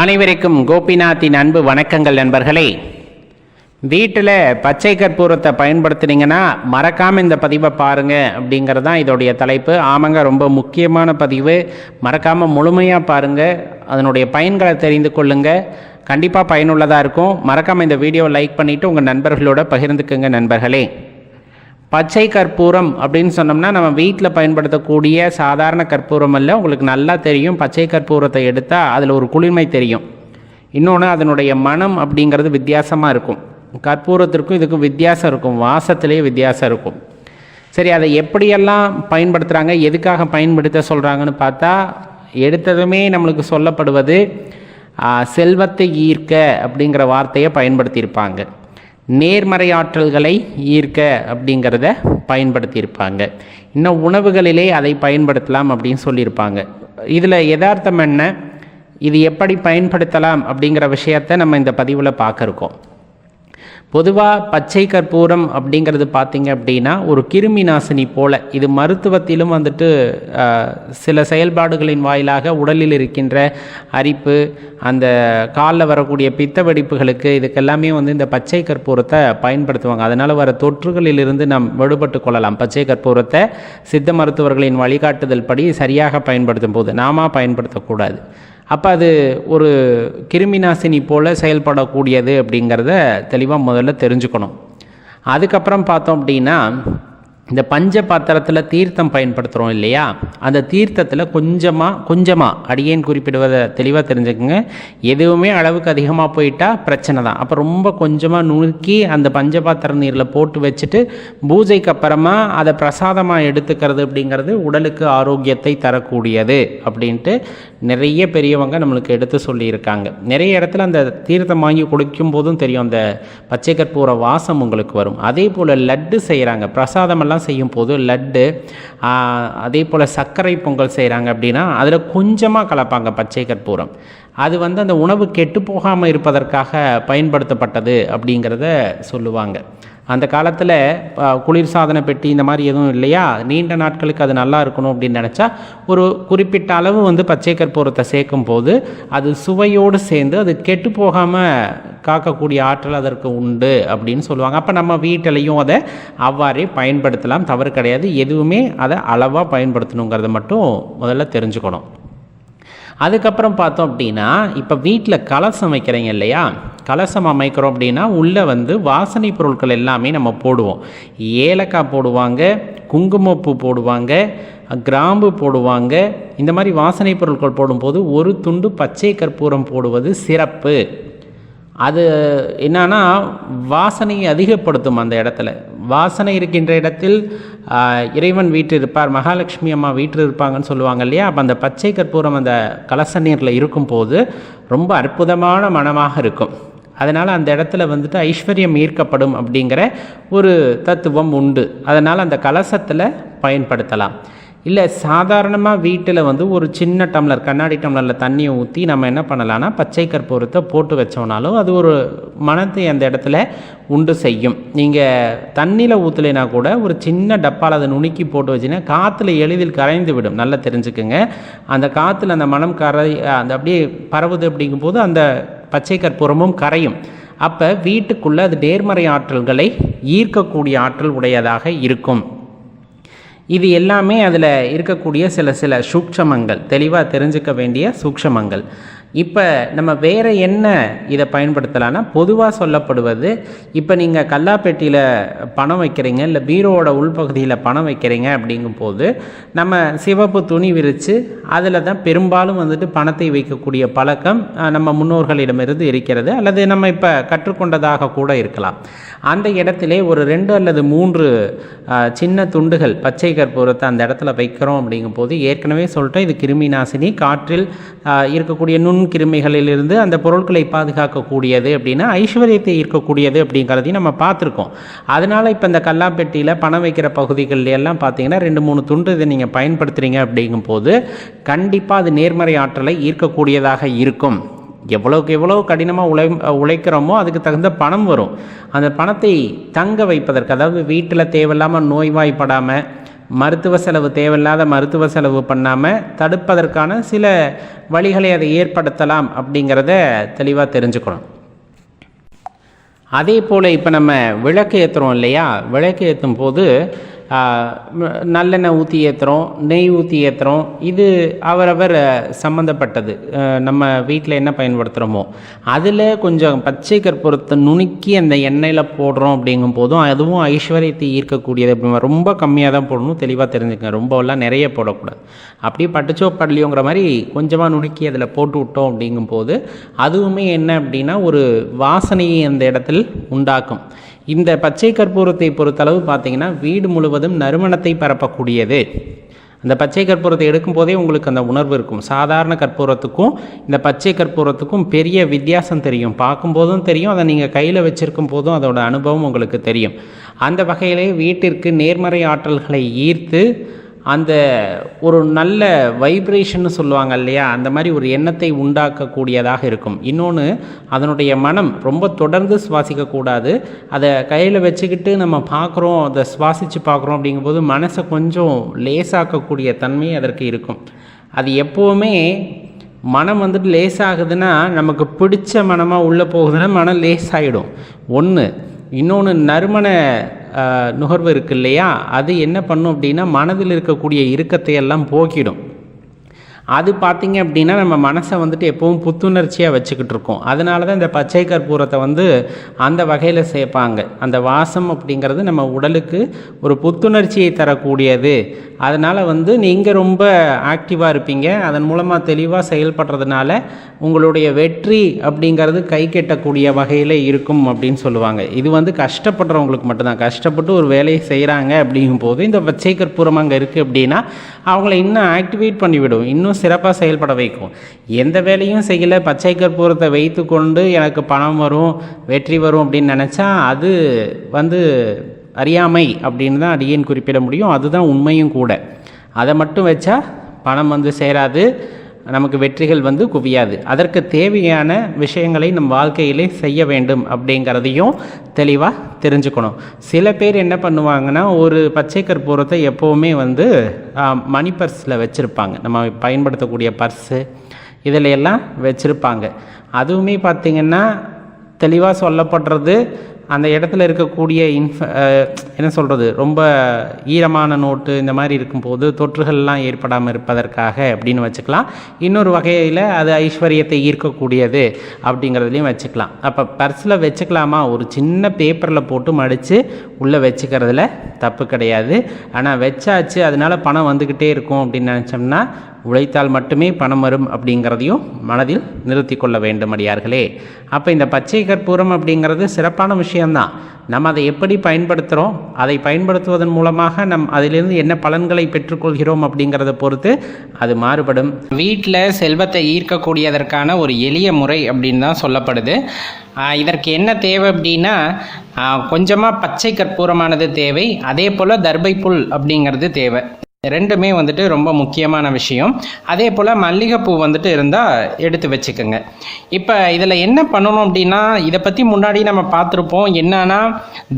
அனைவருக்கும் கோபிநாத்தின் அன்பு வணக்கங்கள் நண்பர்களே. வீட்டில் பச்சை கற்பூரத்தை பயன்படுத்துனீங்கன்னா மறக்காமல் இந்த பதிவை பாருங்கள் அப்படிங்கிறது தான் இதோடைய தலைப்பு. ஆமாங்க ரொம்ப முக்கியமான பதிவு. மறக்காமல் முழுமையாக பாருங்கள் அதனுடைய பயன்களை தெரிந்து கொள்ளுங்கள் கண்டிப்பாக பயனுள்ளதாக இருக்கும். மறக்காமல் இந்த வீடியோவை லைக் பண்ணிவிட்டு உங்கள் நண்பர்களோட பகிர்ந்துக்குங்க நண்பர்களே. பச்சை கற்பூரம் அப்படின்னு சொன்னோம்னா நம்ம வீட்டில் பயன்படுத்தக்கூடிய சாதாரண கற்பூரம் அல்ல. உங்களுக்கு நல்லா தெரியும் பச்சை கற்பூரத்தை எடுத்தால் அதில் ஒரு குளிர்மை தெரியும். இன்னொன்று அதனுடைய மனம் அப்படிங்கிறது வித்தியாசமாக இருக்கும். கற்பூரத்திற்கும் இதுக்கும் வித்தியாசம் இருக்கும். வாசத்திலேயே வித்தியாசம் இருக்கும். சரி அதை எப்படியெல்லாம் பயன்படுத்துகிறாங்க எதுக்காக பயன்படுத்த சொல்கிறாங்கன்னு பார்த்தா எடுத்ததுமே நம்மளுக்கு சொல்லப்படுவது செல்வத்தை ஈர்க்க அப்படிங்கிற வார்த்தையை பயன்படுத்தியிருப்பாங்க. நேர்மறையாற்றல்களை ஈர்க்க அப்படிங்கிறத பயன்படுத்தியிருப்பாங்க. இன்னும் உணவுகளிலே அதை பயன்படுத்தலாம் அப்படின்னு சொல்லியிருப்பாங்க. இதில் யதார்த்தம் என்ன? இது எப்படி பயன்படுத்தலாம் அப்படிங்கிற விஷயத்தை நம்ம இந்த பதிவில் பார்க்க இருக்கோம் பொதுவாக பச்சை கற்பூரம் அப்படிங்கிறது பார்த்தீங்க அப்படின்னா ஒரு கிருமி நாசினி போல. இது மருத்துவத்திலும் வந்துட்டு சில செயல்பாடுகளின் வாயிலாக உடலில் இருக்கின்ற அரிப்பு அந்த காலில் வரக்கூடிய பித்த வெடிப்புகளுக்கு இதுக்கெல்லாமே வந்து இந்த பச்சை கற்பூரத்தை பயன்படுத்துவாங்க. அதனால் வர தொற்றுகளிலிருந்து நாம் விடுபட்டு கொள்ளலாம். பச்சை கற்பூரத்தை சித்த மருத்துவர்களின் வழிகாட்டுதல் படி சரியாக பயன்படுத்தும் போது நாம பயன்படுத்தக்கூடாது. அப்போ அது ஒரு கிருமி நாசினி போல் செயல்படக்கூடியது அப்படிங்கிறத தெளிவாக முதல்ல தெரிஞ்சுக்கணும். அதுக்கப்புறம் பார்த்தோம் அப்படின்னா இந்த பஞ்ச பாத்திரத்தில் தீர்த்தம் பயன்படுத்துகிறோம் இல்லையா? அந்த தீர்த்தத்தில் கொஞ்சமாக கொஞ்சமாக அடியேன் குறிப்பிடுவதை தெளிவாக தெரிஞ்சுக்கோங்க. எதுவுமே அளவுக்கு அதிகமாக போயிட்டால் பிரச்சனை தான். அப்போ ரொம்ப கொஞ்சமாக நுணுக்கி அந்த பஞ்ச பாத்திர நீரில் போட்டு வச்சுட்டு பூஜைக்கு அப்புறமா அதை பிரசாதமாக எடுத்துக்கிறது அப்படிங்கிறது உடலுக்கு ஆரோக்கியத்தை தரக்கூடியது அப்படின்ட்டு நிறைய பெரியவங்க நம்மளுக்கு எடுத்து சொல்லியிருக்காங்க. நிறைய இடத்துல அந்த தீர்த்தம் வாங்கி குடிக்கும் போதும் தெரியும். அந்த பச்சை கற்பூர வாசம் உங்களுக்கு வரும். அதே போல் லட்டு செய்கிறாங்க பிரசாதமெல்லாம் செய்யும் போது லட்டு அதே போல் சர்க்கரை பொங்கல் செய்கிறாங்க அப்படின்னா அதில் கொஞ்சமாக கலப்பாங்க பச்சை கற்பூரம். அது வந்து அந்த உணவு கெட்டு போகாமல் இருப்பதற்காக பயன்படுத்தப்பட்டது அப்படிங்கிறத சொல்லுவாங்க. அந்த காலத்தில் குளிர்சாதன பெட்டி இந்த மாதிரி எதுவும் இல்லையா? நீண்ட நாட்களுக்கு அது நல்லா இருக்கணும் அப்படின்னு நினச்சா ஒரு குறிப்பிட்ட அளவு வந்து பச்சை கற்பூரத்தை சேர்க்கும் போது அது சுவையோடு சேர்ந்து அது கெட்டு போகாமல் காக்கக்கூடிய ஆற்றல் அதற்கு உண்டு அப்படின்னு சொல்லுவாங்க. அப்போ நம்ம வீட்டிலையும் அதை அவ்வாறே பயன்படுத்தலாம். தவறு கிடையாது. எதுவுமே அதை அளவாக பயன்படுத்தணுங்கிறத மட்டும் முதல்ல தெரிஞ்சுக்கணும். அதுக்கப்புறம் பார்த்தோம் அப்படின்னா இப்போ வீட்டில் கலசம் வைக்கிறீங்க இல்லையா? கலசம் அமைக்கிறோம் அப்படின்னா உள்ளே வந்து வாசனை பொருட்கள் எல்லாமே நம்ம போடுவோம். ஏலக்காய் போடுவாங்க குங்குமப்பூ போடுவாங்க கிராம்பு போடுவாங்க. இந்த மாதிரி வாசனை பொருட்கள் போடும்போது ஒரு துண்டு பச்சை கற்பூரம் போடுவது சிறப்பு. அது என்னன்னா வாசனையை அதிகப்படுத்தும் அந்த இடத்துல. வாசனை இருக்கின்ற இடத்தில் இறைவன் வீட்டு இருப்பார் மகாலட்சுமி அம்மா வீட்டில் இருப்பாங்கன்னு சொல்லுவாங்க இல்லையா? அப்போ அந்த பச்சை கற்பூரம் அந்த கலச நீரில் இருக்கும்போது ரொம்ப அற்புதமான மனமாக இருக்கும். அதனால் அந்த இடத்துல வந்துட்டு ஐஸ்வர்யம் ஈர்க்கப்படும் அப்படிங்கிற ஒரு தத்துவம் உண்டு. அதனால் அந்த கலசத்தில் பயன்படுத்தலாம். இல்லை சாதாரணமாக வீட்டில் வந்து ஒரு சின்ன டம்ளர் கண்ணாடி டம்ளரில் தண்ணியை ஊற்றி நம்ம என்ன பண்ணலான்னா பச்சை கற்பூரத்தை போட்டு வச்சோம்னாலும் அது ஒரு மனத்தை அந்த இடத்துல உண்டு செய்யும். நீங்கள் தண்ணியில் ஊற்றலைனா கூட ஒரு சின்ன டப்பாவில் அதை நுணுக்கி போட்டு வச்சிங்கன்னா காற்றுல எளிதில் கரைந்து விடும். நல்லா தெரிஞ்சுக்குங்க. அந்த காற்றுல அந்த மனம் கரை அந்த அப்படியே பரவுது அப்படிங்கும்போது அந்த பச்சை கற்பூரமும் கரையும். அப்போ வீட்டுக்குள்ளே அது நேர்மறை ஆற்றல்களை ஈர்க்கக்கூடிய ஆற்றல் உடையதாக இருக்கும். இது எல்லாமே அதில் இருக்கக்கூடிய சில சில சூக்ஷமங்கள் தெளிவாக தெரிஞ்சுக்க வேண்டிய சூக்ஷமங்கள். இப்போ நம்ம வேறு என்ன இதை பயன்படுத்தலாம்னா பொதுவாக சொல்லப்படுவது இப்போ நீங்கள் கல்லாப்பெட்டியில் பணம் வைக்கிறீங்க இல்லை பீரோவோட உள்பகுதியில் பணம் வைக்கிறீங்க அப்படிங்கும்போது நம்ம சிவப்பு துணி விரித்து அதில் தான் பெரும்பாலும் வந்துட்டு பணத்தை வைக்கக்கூடிய பழக்கம் நம்ம முன்னோர்களிடமிருந்து இருக்கிறது அல்லது நம்ம இப்போ கற்றுக்கொண்டதாக கூட இருக்கலாம். அந்த இடத்திலே ஒரு ரெண்டு அல்லது மூன்று சின்ன துண்டுகள் பச்சை கற்பூரத்தை அந்த இடத்துல வைக்கிறோம் அப்படிங்கும்போது ஏற்கனவே சொல்லிட்டோம் இது கிருமி நாசினி காற்றில் இருக்கக்கூடிய நுண் கிருமிகளிலிருந்து அந்த பொருட்களை பாதுகாக்கக்கூடியது அப்படின்னா ஐஸ்வர்யத்தை ஈர்க்கக்கூடியது அப்படிங்கிறதையும் நம்ம பார்த்துருக்கோம். அதனால் இப்போ இந்த கல்லாப்பெட்டியில் பணம் வைக்கிற பகுதிகளில் எல்லாம் பார்த்தீங்கன்னா ரெண்டு மூணு துண்டு இதை நீங்கள் பயன்படுத்துகிறீங்க அப்படிங்கும்போது கண்டிப்பாக அது நேர்மறை ஆற்றலை ஈர்க்கக்கூடியதாக இருக்கும். எவ்வளோக்கு எவ்வளோ கடினமாக உழை உழைக்கிறோமோ அதுக்கு தகுந்த பணம் வரும். அந்த பணத்தை தங்க வைப்பதற்கு அதாவது வீட்டில் தேவையில்லாமல் நோய்வாய்ப்படாமல் மருத்துவ செலவு தேவையில்லாத மருத்துவ செலவு பண்ணாமல் தடுப்பதற்கான சில வழிகளை அதை ஏற்படுத்தலாம் அப்படிங்கிறத தெளிவாக தெரிஞ்சுக்கணும். அதே போல் இப்போ நம்ம விளக்கு ஏற்றுறோம் இல்லையா? விளக்கு ஏற்றும் போது நல்லெண்ணெய் ஊற்றி ஏற்றுறோம் நெய் ஊற்றி ஏற்றுறோம் இது அவரவர் சம்மந்தப்பட்டது நம்ம வீட்டில் என்ன பயன்படுத்துகிறோமோ அதில் கொஞ்சம் பச்சை கற்பூரத்தை நுணுக்கி அந்த எண்ணெயில் போடுறோம் அப்படிங்கும் போதும் அதுவும் ஐஸ்வர்யத்தை ஈர்க்கக்கூடியது அப்படி ரொம்ப கம்மியாக தான் போடணும். தெளிவாக தெரிஞ்சுக்கங்க. ரொம்பலாம் நிறைய போடக்கூடாது. அப்படியே பட்டுச்சோ படலையோங்கிற மாதிரி கொஞ்சமாக நுணுக்கி அதில் போட்டு விட்டோம் அப்படிங்கும்போது அதுவுமே என்ன அப்படின்னா ஒரு வாசனையை அந்த இடத்தில் உண்டாக்கும். இந்த பச்சை கற்பூரத்தை பொறுத்தளவு பார்த்தீங்கன்னா வீடு முழுவதும் நறுமணத்தை பரப்பக்கூடியது. அந்த பச்சை கற்பூரத்தை எடுக்கும் போதே உங்களுக்கு அந்த உணர்வு இருக்கும். சாதாரண கற்பூரத்துக்கும் இந்த பச்சை கற்பூரத்துக்கும் பெரிய வித்தியாசம் தெரியும். பார்க்கும்போதும் தெரியும் அதை நீங்கள் கையில் வச்சிருக்கும் போதும் அதோட அனுபவம் உங்களுக்கு தெரியும். அந்த வகையிலே வீட்டிற்கு நேர்மறை ஆற்றல்களை ஈர்த்து அந்த ஒரு நல்ல வைப்ரேஷன்னு சொல்லுவாங்க இல்லையா? அந்த மாதிரி ஒரு எண்ணத்தை உண்டாக்கக்கூடியதாக இருக்கும். இன்னொன்று அதனுடைய மனம் ரொம்ப தொடர்ந்து சுவாசிக்கக்கூடாது அதை கையில் வச்சுக்கிட்டு நம்ம பார்க்குறோம் அதை சுவாசித்து பார்க்குறோம் அப்படிங்கும்போது மனசை கொஞ்சம் லேசாக்கக்கூடிய தன்மை அதற்கு இருக்கும். அது எப்போவுமே மனம் வந்துட்டு லேசாகுதுன்னா நமக்கு பிடிச்ச மனமாக உள்ளே போகுதுன்னா மனம் லேசாகிடும் ஒன்று இன்னொன்று நறுமண நுகர்வு இருக்கு இல்லையா? அது என்ன பண்ணும் அப்படின்னா மனதில் இருக்கக்கூடிய இறுக்கத்தை எல்லாம் போக்கிடும். அது பார்த்தீங்க அப்படின்னா நம்ம மனசை வந்துட்டு எப்பவும் புத்துணர்ச்சியாக வச்சுக்கிட்டு இருக்கோம். அதனால தான் இந்த பச்சை கற்பூரத்தை வந்து அந்த வகையில் சேர்ப்பாங்க அந்த வாசம் அப்படிங்கிறது நம்ம உடலுக்கு ஒரு புத்துணர்ச்சியை தரக்கூடியது. அதனால் வந்து நீங்கள் ரொம்ப ஆக்டிவாக இருப்பீங்க. அதன் மூலமாக தெளிவாக செயல்படுறதுனால உங்களுடைய வெற்றி அப்படிங்கிறது கை கெட்டக்கூடிய வகையில் இருக்கும் அப்படின்னு சொல்லுவாங்க. இது வந்து கஷ்டப்படுறவங்களுக்கு மட்டும்தான். கஷ்டப்பட்டு ஒரு வேலையை செய்கிறாங்க அப்படிங்கும்போது இந்த பச்சை கற்பூரம் அங்கே இருக்குது அப்படின்னா அவங்கள இன்னும் ஆக்டிவேட் பண்ணிவிடும். இன்னும் சிறப்பாக செயல்பட வைக்கும். எந்த வேலையும் செய்யல பச்சை கற்பூரத்தை வைத்து கொண்டு எனக்கு பணம் வரும் வெற்றி வரும் அப்படின்னு நினச்சா அது வந்து அறியாமை அப்படின்னு தான் அடியேன் குறிப்பிட முடியும். அதுதான் உண்மையும் கூட. அதை மட்டும் வச்சா பணம் வந்து சேராது. நமக்கு வெற்றிகள் வந்து குவியாது. அதற்கு தேவையான விஷயங்களை நம் வாழ்க்கையிலே செய்ய வேண்டும் அப்படிங்கிறதையும் தெளிவாக தெரிஞ்சுக்கணும். சில பேர் என்ன பண்ணுவாங்கன்னா ஒரு பச்சை கற்பூரத்தை எப்போவுமே வந்து மணி பர்ஸில் வச்சுருப்பாங்க. நம்ம பயன்படுத்தக்கூடிய பர்ஸு இதில் எல்லாம் வச்சுருப்பாங்க. அதுவுமே பார்த்திங்கன்னா தெளிவாக சொல்லப்படுறது அந்த இடத்துல இருக்கக்கூடிய இன்ஃப என்ன சொல்கிறது ரொம்ப ஈரமான நோட்டு இந்த மாதிரி இருக்கும்போது தொற்றுகள்லாம் ஏற்படாமல் இருப்பதற்காக அப்படின்னு வச்சுக்கலாம். இன்னொரு வகையில் அது ஐஸ்வர்யத்தை ஈர்க்கக்கூடியது அப்படிங்கிறதுலையும் வச்சுக்கலாம். அப்போ பர்ஸில் வச்சுக்கலாமா? ஒரு சின்ன பேப்பரில் போட்டு மடித்து உள்ளே வச்சுக்கிறதுல தப்பு கிடையாது. ஆனால் வச்சாச்சு அதனால பணம் வந்துக்கிட்டே இருக்கும் அப்படின்னு நினச்சோம்னா உழைத்தால் மட்டுமே பணம் வரும் அப்படிங்கிறதையும் மனதில் நிறுத்தி கொள்ள வேண்டும் அடியார்களே. அப்போ இந்த பச்சை கற்பூரம் அப்படிங்கிறது சிறப்பான விஷயம்தான். நம்ம அதை எப்படி பயன்படுத்துகிறோம் அதை பயன்படுத்துவதன் மூலமாக நம் அதிலிருந்து என்ன பலன்களை பெற்றுக்கொள்கிறோம் அப்படிங்கிறத பொறுத்து அது மாறுபடும். வீட்டில் செல்வத்தை ஈர்க்கக்கூடியதற்கான ஒரு எளிய முறை அப்படின்னு தான் சொல்லப்படுது. இதற்கு என்ன தேவை அப்படின்னா கொஞ்சமாக பச்சை கற்பூரமானது தேவை. அதே போல் தர்பை புல் அப்படிங்கிறது தேவை. ரெண்டுமே வந்துட்டு ரொம்ப முக்கியமான விஷயம். அதே போல் மல்லிகைப்பூ வந்துட்டு இருந்தால் எடுத்து வச்சுக்கோங்க. இப்போ இதில் என்ன பண்ணணும் அப்படின்னா இதை பற்றி முன்னாடி நம்ம பார்த்துருப்போம். என்னன்னா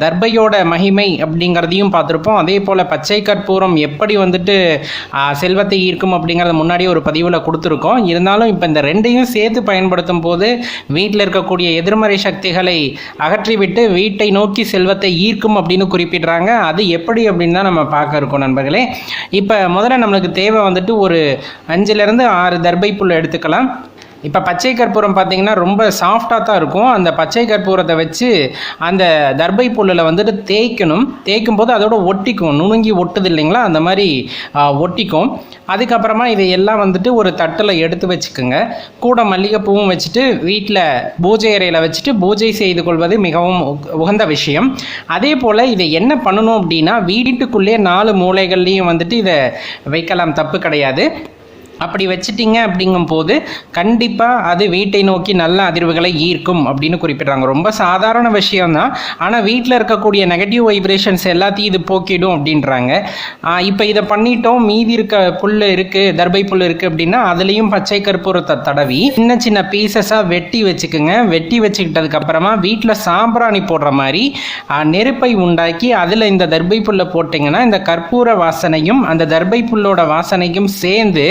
தர்பையோட மகிமை அப்படிங்கிறதையும் பார்த்துருப்போம். அதே போல் பச்சை கற்பூரம் எப்படி வந்துட்டு செல்வத்தை ஈர்க்கும் அப்படிங்கிறத முன்னாடி ஒரு பதிவில் கொடுத்துருக்கோம். இருந்தாலும் இப்போ இந்த ரெண்டையும் சேர்த்து பயன்படுத்தும் போது வீட்டில் இருக்கக்கூடிய எதிர்மறை சக்திகளை அகற்றிவிட்டு வீட்டை நோக்கி செல்வத்தை ஈர்க்கும் அப்படின்னு குறிப்பிடுறாங்க. அது எப்படி அப்படின்னு தான் நம்ம பார்க்க இருக்கோம் நண்பர்களே. இப்போ முதல்ல நம்மளுக்கு தேவை வந்துட்டு ஒரு அஞ்சுலேருந்து ஆறு தர்பை புல் எடுத்துக்கலாம். இப்போ பச்சை கற்பூரம் பார்த்தீங்கன்னா ரொம்ப சாஃப்டாக தான் இருக்கும். அந்த பச்சை கற்பூரத்தை வச்சு அந்த தர்பை புல்லில் வந்துட்டு தேய்க்கணும். தேய்க்கும் போது அதோட ஒட்டிக்கும். நுணுங்கி ஒட்டுது இல்லைங்களா? அந்த மாதிரி ஒட்டிக்கும். அதுக்கப்புறமா இதை எல்லாம் வந்துட்டு ஒரு தட்டில் எடுத்து வச்சுக்கோங்க. கூட மல்லிகைப்பூவும் வச்சுட்டு வீட்டில் பூஜை அறையில் வச்சுட்டு பூஜை செய்து கொள்வது மிகவும் உகந்த விஷயம். அதே போல் இதை என்ன பண்ணணும் அப்படின்னா வீட்டுக்குள்ளே நாலு மூலைகள்லேயும் வந்துட்டு இதை வைக்கலாம். தப்பு கிடையாது. அப்படி வச்சிட்டிங்க அப்படிங்கும்போது கண்டிப்பாக அது வீட்டை நோக்கி நல்ல அதிர்வுகளை ஈர்க்கும் அப்படின்னு குறிப்பிட்றாங்க. ரொம்ப சாதாரண விஷயம்தான். ஆனால் வீட்டில் இருக்கக்கூடிய நெகட்டிவ் வைப்ரேஷன்ஸ் எல்லாத்தையும் இது போக்கிடும் அப்படின்றாங்க. இப்போ இதை பண்ணிட்டோம். மீதி இருக்க புல் இருக்குது தர்பை புல் இருக்குது அப்படின்னா அதுலேயும் பச்சை கற்பூரத்தை தடவி சின்ன சின்ன பீசஸாக வெட்டி வச்சுக்குங்க. வெட்டி வச்சுக்கிட்டதுக்கு அப்புறமா வீட்டில் சாம்பிராணி போடுற மாதிரி நெருப்பை உண்டாக்கி அதில் இந்த தர்பை புல்லை போட்டிங்கன்னா இந்த கற்பூர வாசனையும் அந்த தர்பை புல்லோட வாசனையும் சேர்ந்து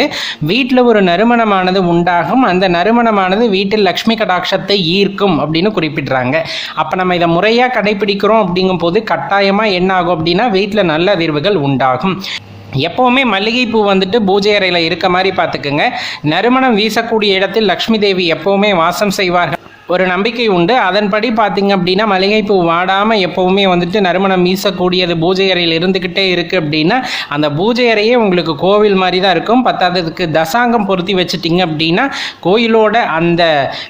வீட்டில் ஒரு நறுமணமானது உண்டாகும். அந்த நறுமணமானது வீட்டில் லக்ஷ்மி கடாட்சத்தை ஈர்க்கும் அப்படின்னு குறிப்பிடுறாங்க. அப்போ நம்ம இதை முறையாக கடைபிடிக்கிறோம் அப்படிங்கும்போது கட்டாயமாக என்ன ஆகும் அப்படின்னா வீட்டில் நல்ல அதிர்வுகள் உண்டாகும். எப்போவுமே மல்லிகைப்பூ வந்துட்டு பூஜை அறையில் இருக்க மாதிரி பார்த்துக்குங்க. நறுமணம் வீசக்கூடிய இடத்தில் லக்ஷ்மி தேவி எப்போவுமே வாசம் செய்வார்கள். ஒரு நம்பிக்கை உண்டு. அதன்படி பார்த்தீங்க அப்படின்னா மல்லிகைப்பூ வாடாமல் எப்போவுமே வந்துட்டு நறுமணம் வீசக்கூடியது பூஜை அறையில் இருந்துக்கிட்டே இருக்குது அப்படின்னா அந்த பூஜை அறையே உங்களுக்கு கோவில் மாதிரி தான் இருக்கும். பத்தாததுக்கு தசாங்கம் பொருத்தி வச்சுட்டிங்க அப்படின்னா கோயிலோட அந்த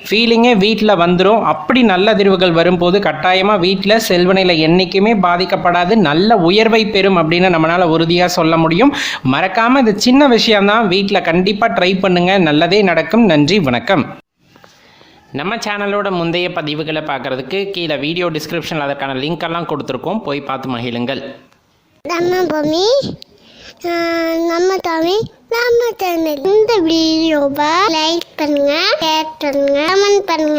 ஃபீலிங்கே வீட்டில் வந்துடும் அப்படி நல்ல அதிர்வுகள் வரும்போது கட்டாயமாக வீட்டில் செல்வநிலை என்றைக்குமே பாதிக்கப்படாது. நல்ல உயர்வை பெறும் அப்படின்னு நம்மளால் உறுதியாக சொல்ல முடியும். மறக்காமல் இது சின்ன விஷயம்தான். வீட்டில் கண்டிப்பாக ட்ரை பண்ணுங்கள் நல்லதே நடக்கும். நன்றி வணக்கம். நம்ம சேனலோட முந்தைய பதிவுகளை பார்க்குறதுக்கு கீழே வீடியோ டிஸ்கிரிப்ஷனில் அதற்கான லிங்க் எல்லாம் கொடுத்துருக்கோம். போய் பார்த்து மகிழுங்கள். நம்ம பூமி நம்ம தமிழ் நம்ம சேனல் இந்த வீடியோவை லைக் பண்ணுங்க ஷேர் பண்ணுங்க கமெண்ட் பண்ணுங்க.